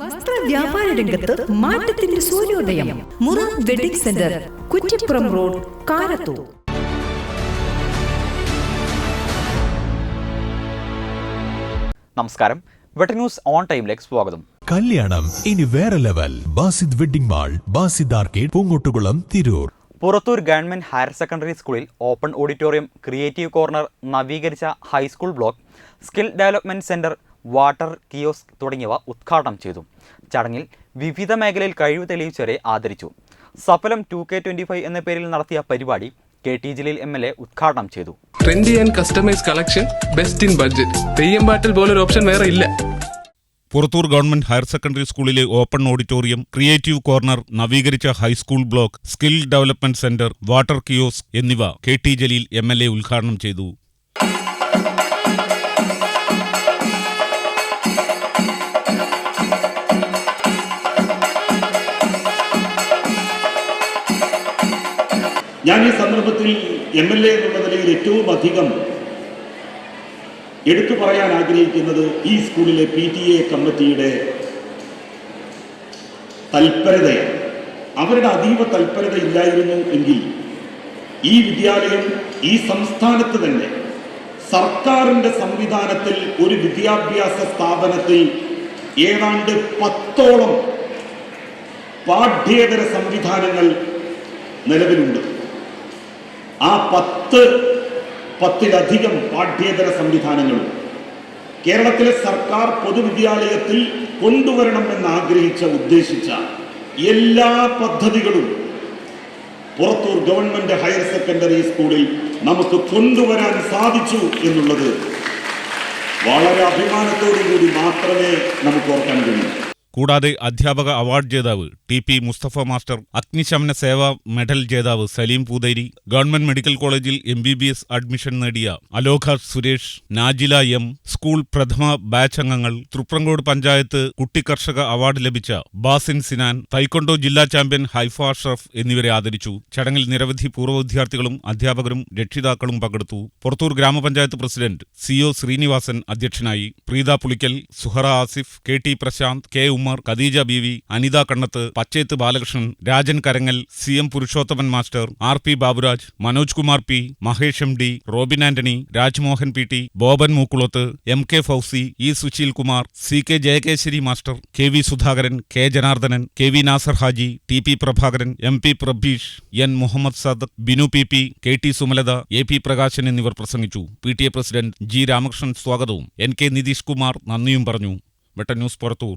വസ്ത്ര വ്യാപാര രംഗത്ത് മാറ്റത്തിന്റെ സൂര്യോദയം. മുറ wedding centre Kuttippuram road Karathur. നമസ്കാരം. വെട്ട ന്യൂസ് ഓൺ ടൈമിലേക്ക് സ്വാഗതം. കല്യാണം ഇനി വേറെ level. Basid wedding mall Basid arcade Poongottukulam Tirur. Purathur government higher secondary സ്കൂളിൽ ഓപ്പൺ ഓഡിറ്റോറിയം ക്രിയേറ്റീവ് കോർണർ നവീകരിച്ച high school block skill development centre water kiosk തുടങ്ങിയവ ഉദ്ഘാടനം ചെയ്തു. ചടങ്ങിൽ വിവിധ മേഖലയിൽ കഴിവ് തെളിയിച്ചവരെ ആദരിച്ചു. Safalam two K twenty five എന്ന പേരിൽ നടത്തിയ പരിപാടി K T Jaleel M L A ഉദ്ഘാടനം ചെയ്തു. Trendy and customise collection best in budget Theyyam പാട്ടിൽ പോലൊരു ഓപ്ഷൻ വേറെ ഇല്ല. പുറത്തൂർ ഗവൺമെന്റ് ഹയർ സെക്കൻഡറി സ്കൂളിലെ ഓപ്പൺ ഓഡിറ്റോറിയം ക്രിയേറ്റീവ് കോർണർ നവീകരിച്ച high school block skill development centre water kiosk എന്നിവ K T Jaleel M L A ഉദ്ഘാടനം ചെയ്തു. ഞാൻ ഈ സന്ദർഭത്തിൽ എം എൽ എ എന്നുള്ള നിലയിൽ ഏറ്റവും അധികം എടുത്തു പറയാൻ ആഗ്രഹിക്കുന്നത് ഈ സ്കൂളിലെ പി ടി എ കമ്മിറ്റിയുടെ തൽപരതയാണ്. അവരുടെ അതീവ തൽപരത ഇല്ലായിരുന്നു എങ്കിൽ ഈ വിദ്യാലയം ഈ സംസ്ഥാനത്ത് തന്നെ സർക്കാരിന്റെ സംവിധാനത്തിൽ ഒരു വിദ്യാഭ്യാസ സ്ഥാപനത്തിൽ ഏതാണ്ട് പത്തോളം പാഠ്യേതര സംവിധാനങ്ങൾ നിലവിലുണ്ട്. ആ പത്ത് പത്തിലധികം പാഠ്യേതര സംവിധാനങ്ങളും കേരളത്തിലെ സർക്കാർ പൊതുവിദ്യാലയത്തിൽ കൊണ്ടുവരണം എന്ന് ആഗ്രഹിച്ച ഉദ്ദേശിച്ച എല്ലാ പദ്ധതികളും പുറത്തൂർ ഗവൺമെന്റ് ഹയർ സെക്കൻഡറി സ്കൂളിൽ നമുക്ക് കൊണ്ടുവരാൻ സാധിച്ചു എന്നുള്ളത് വളരെ അഭിമാനത്തോടു കൂടി മാത്രമേ നമുക്ക് ഓർക്കാൻ കഴിയൂ. കൂടാതെ അധ്യാപക അവാർഡ് ജേതാവ് ടി പി മുസ്തഫ മാസ്റ്റർ അഗ്നിശമന സേവാ മെഡൽ ജേതാവ് സലീം പൂതേരി ഗവൺമെന്റ് മെഡിക്കൽ കോളേജിൽ M B B S admission നേടിയ അലോഖ സുരേഷ് നാജില എം സ്കൂൾ പ്രഥമ ബാച്ച് അംഗങ്ങൾ തൃപ്രങ്കോട് പഞ്ചായത്ത് കുട്ടിക്കർഷക അവാർഡ് ലഭിച്ച ബാസിൻ സിനാൻ തൈക്കൊണ്ടോ ജില്ലാ ചാമ്പ്യൻ ഹൈഫ അഷ്റഫ് എന്നിവരെ ആദരിച്ചു. ചടങ്ങിൽ നിരവധി പൂർവ വിദ്യാർത്ഥികളും അധ്യാപകരും രക്ഷിതാക്കളും പങ്കെടുത്തു. പുറത്തൂർ ഗ്രാമപഞ്ചായത്ത് പ്രസിഡന്റ് സി ഒ ശ്രീനിവാസൻ അധ്യക്ഷനായി. Preetha Pulikkal Suhara Asif K T Prasanth K Ummer Khadeeja Beevi Anitha Kannath Pachethu Balakrishnan Rajan Karangal C M Purushothaman master R P Baburaj Manoj Kumar P Mahesh M D Robin Antony Rajmohan P T Boban Mookkulath M K Fousi E Susheel Kumar C K Jayakeshwari master K V Sudhakaran K Janardhanan K V Nasar Haji T P Prabhakaran M P Prabheesh N Muhammad Sadak Binu P P K T Sumalatha A P Prakashan എന്നിവർ പ്രസംഗിച്ചു. P T A president G Ramakrishnan സ്വാഗതവും. N K Nitish Kumar നന്ദിയും പറഞ്ഞു. വെട്ട news Purathur.